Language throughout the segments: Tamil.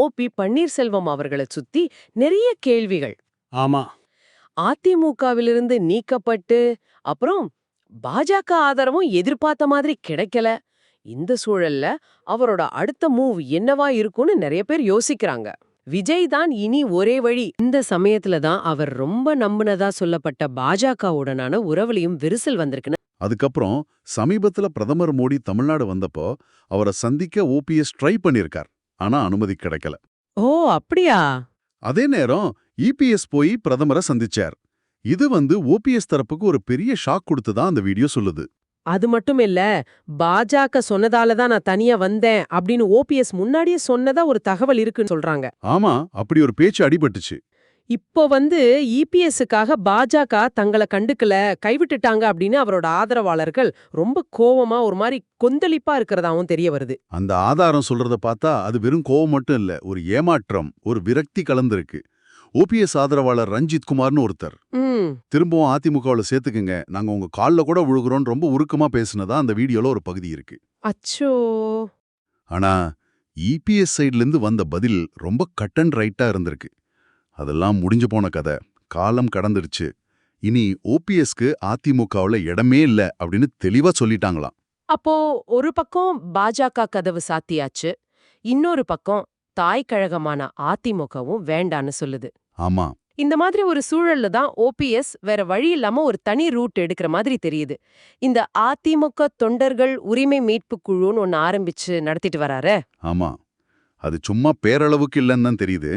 ஓபி பன்னீர்செல்வம் அவர்களை சுத்தி நிறைய கேள்விகள். ஆமா. அதிமுகவிலிருந்து நீக்கப்பட்டு அப்புறம் பாஜக ஆதரவும் எதிர்பார்த்த மாதிரி கிடைக்கல. இந்த சூழல்ல அவரோட அடுத்த மூவ் என்னவா இருக்கும்னு நிறைய பேர் யோசிக்கிறாங்க. விஜய் தான் இனி ஒரே வழி. இந்த சமயத்துல தான் அவர் ரொம்ப நம்புனதா சொல்லப்பட்ட பாஜகவுடனான உறவுலையும் விரிசல் வந்திருக்குன்னு. அதுக்கப்புறம் சமீபத்துல பிரதமர் மோடி தமிழ்நாடு வந்தப்போ அவரை சந்திக்க ஓபிஎஸ் ட்ரை பண்ணியிருக்கார். ஆனா அனுமதி கிடைக்கல. ஓ அப்படியா? அதே நேரம் இபிஎஸ் போய் பிரதமரை சந்திச்சார். இது வந்து ஓபிஎஸ் தரப்புக்கு ஒரு பெரிய ஷாக் கொடுத்ததா அந்த வீடியோ சொல்லுது. அது மட்டும் இல்ல பாஜக சொன்னதால தான் நான் தனியா வந்தேன் அப்படின்னு ஓபிஎஸ் முன்னாடியே சொன்னதா ஒரு தகவல் இருக்குன்னு சொல்றாங்க. ஆமா அப்படி ஒரு பேச்சு அடிபட்டுச்சு. இப்போ வந்து இபிஎஸ்ஸுக்காக பாஜக தங்களை கண்டுக்கல கைவிட்டுட்டாங்க அப்படின்னு அவரோட ஆதரவாளர்கள் ரொம்ப கோவமா ஒரு மாதிரி கொந்தளிப்பா இருக்கிறதாவும் தெரிய வருது. அந்த ஆதாரம் சொல்றத பார்த்தா அது வெறும் கோவம் மட்டும் இல்ல ஒரு ஏமாற்றம் ஒரு விரக்தி கலந்திருக்கு. ஓபிஎஸ் ஆதரவாளர் ரஞ்சித் குமார்னு ஒருத்தர். திரும்பவும் அதிமுகவுல சேர்த்துக்குங்க நாங்க உங்க கால்ல கூட விழுகுறோம்னு ரொம்ப உருக்கமா பேசுனதா அந்த வீடியோல ஒரு பகுதி இருக்கு. அச்சோ. ஆனா இபிஎஸ் சைடுல இருந்து வந்த பதில் ரொம்ப கட் அண்ட் ரைட்டா இருந்திருக்கு. அதெல்லாம் முடிஞ்சு போன கதை. காலம் கடந்துருச்சு இனி ஓபிஎஸ்க்கு அதிமுகவுல இடமே இல்ல அப்படின்னு தெளிவா சொல்லிட்டாங்களாம். அப்போ ஒரு பக்கம் பாஜக கதவு சாத்தியாச்சு. இன்னொரு பக்கம் தாய் கழகமான அதிமுகவும் வேண்டான்னு சொல்லுது. ஆமா. இந்த மாதிரி ஒரு சூழல்ல தான் ஓபிஎஸ் வேற வழி இல்லாம ஒரு தனி ரூட் எடுக்கிற மாதிரி தெரியுது. இந்த அதிமுக தொண்டர்கள் உரிமை மீட்பு குழுன்னு ஒன்னு ஆரம்பிச்சு நடத்திட்டு வராரு. ஆமா. அது சும்மா பேரளவுக்கு இல்லைன்னு தான் தெரியுது.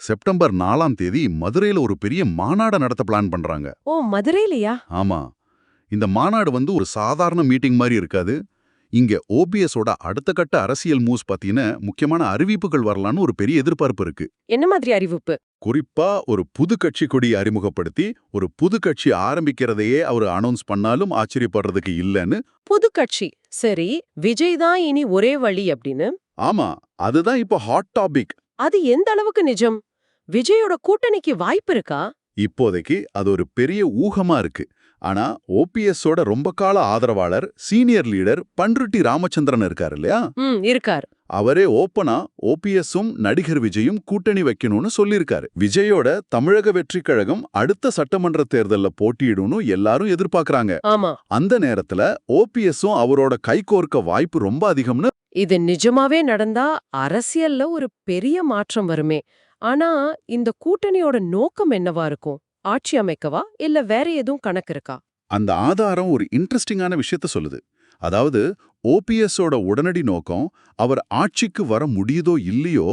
செப்டம்பர் நாலாம் தேதி மதுரையில ஒரு பெரிய மாநாடு நடத்த பிளான் பண்றாங்க. ஓ மதுரையிலயா? ஆமா. இந்த மாநாடு வந்து ஒரு சாதாரண மீட்டிங் மாதிரி இருக்காது. இங்க ஓபிஎஸோட அடுத்த கட்ட அரசியல் மூவ்ஸ் பத்தின முக்கியமான அறிவிப்புகள் வரலான்னு ஒரு பெரிய எதிர்பார்ப்பு இருக்கு. என்ன மாதிரி அறிவிப்பு? குறிப்பா ஒரு புது கட்சி கொடி அறிமுகப்படுத்தி ஒரு புது கட்சி ஆரம்பிக்கிறதையே அவர் அனௌன்ஸ் பண்ணாலும் ஆச்சரியப்படுறதுக்கு இல்லைன்னு. புது கட்சி. சரி விஜய் தான் இனி ஒரே வழி அப்படின்னு. ஆமா அதுதான் இப்போ ஹாட் டாபிக் அது எந்த அளவுக்கு நிஜம்? விஜயோட கூட்டணிக்கு வாய்ப்பு இருக்கா? இப்போதைக்கு அது ஒரு பெரிய ஊகமா இருக்கு. ஆனா ஓபிஎஸோட ரொம்ப கால ஆதரவாளர் சீனியர் லீடர் பன்ருட்டி ராமச்சந்திரன் இருக்காரு இல்லையா? இருக்கார். அவரே ஓப்பனா ஓபிஎஸும் நடிகர் விஜயும் கூட்டணி வைக்கணும்னு சொல்லியிருக்காரு. விஜயோட தமிழக வெற்றிக் கழகம் அடுத்த சட்டமன்ற தேர்தல்ல போட்டியிடும்னு எல்லாரும் எதிர்பார்க்கறாங்க. ஆமா. அந்த நேரத்துல ஓபிஎஸும் அவரோட கைகோர்க்க வாய்ப்பு ரொம்ப அதிகம்னு இது நிஜமாவே நடந்தா அரசியல்ல ஒரு பெரிய மாற்றம் வருமே. ஆனா இந்த கூட்டணியோட நோக்கம் என்னவா இருக்கும்? ஆட்சி அமைக்கவா? இல்ல வேற எதுவும் கணக்கு இருக்கா? அந்த ஆதாரம் ஒரு இன்ட்ரெஸ்டிங்கான விஷயத்த சொல்லுது. அதாவது ஓபிஎஸோட உடனடி நோக்கம் அவர் ஆட்சிக்கு வர முடியுதோ இல்லையோ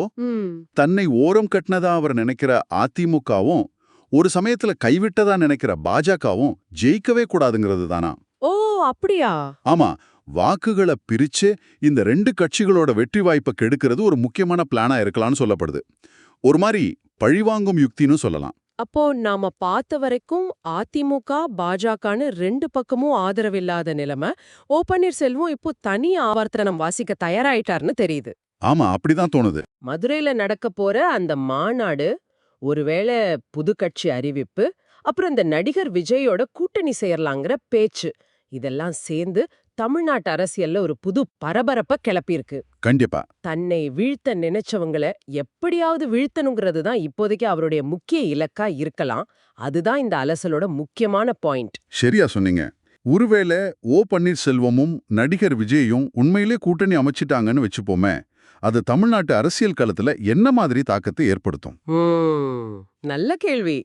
தன்னை ஓரம் கட்டினதா அவர் நினைக்கிற அதிமுகவும் ஒரு சமயத்துல கைவிட்டதா நினைக்கிற பாஜகவும் ஜெயிக்கவே கூடாதுங்கிறது தானா? ஓ அப்படியா? ஆமா. வாக்குகளை பிரிச்சு இந்த ரெண்டு கட்சிகளோட வெற்றி வாய்ப்பை கெடுக்கிறது ஒரு முக்கியமான பிளானா இருக்கலாம்னு சொல்லப்படுது. ஒரு மாதிரி பழிவாங்கும் யுக்தின்னு சொல்லலாம். அப்போ நாம பார்த்த வரைக்கும் அதிமுக பாஜகன்னு ரெண்டு பக்கமும் ஆதரவில்லாத நிலைமை. ஓ பன்னீர்செல்வம் இப்போ தனி ஆவர்த்தனம் வாசிக்க தயாராயிட்டார்னு தெரியுது. ஆமா அப்படிதான் தோணுது. மதுரையில நடக்க போற அந்த மாநாடு ஒருவேளை புது கட்சி அறிவிப்பு அப்புறம் இந்த நடிகர் விஜயோட கூட்டணி சேரலாங்கிற பேச்சு இதெல்லாம் சேர்ந்து தமிழ்நாட்டு அரசியல்ல ஒரு புது பரபரப்ப கிளப்பியிருக்கு. கண்டிப்பா. தன்னை வீழ்த்த நினைச்சவங்கள எப்படியாவது வீழ்த்தணுங்கிறது தான் இப்போதைக்கு அவருடைய முக்கிய இலக்கா இருக்கலாம். அதுதான் இந்த அலசலோட முக்கியமான பாயிண்ட். சரியா சொன்னீங்க. ஒருவேளை ஓ பன்னீர்செல்வமும் நடிகர் விஜயும் உண்மையிலே கூட்டணி அமைச்சிட்டாங்கன்னு வச்சுப்போமே அது தமிழ்நாட்டு அரசியல் களத்துல என்ன மாதிரி தாக்கத்தை ஏற்படுத்தும்? நல்ல கேள்வி.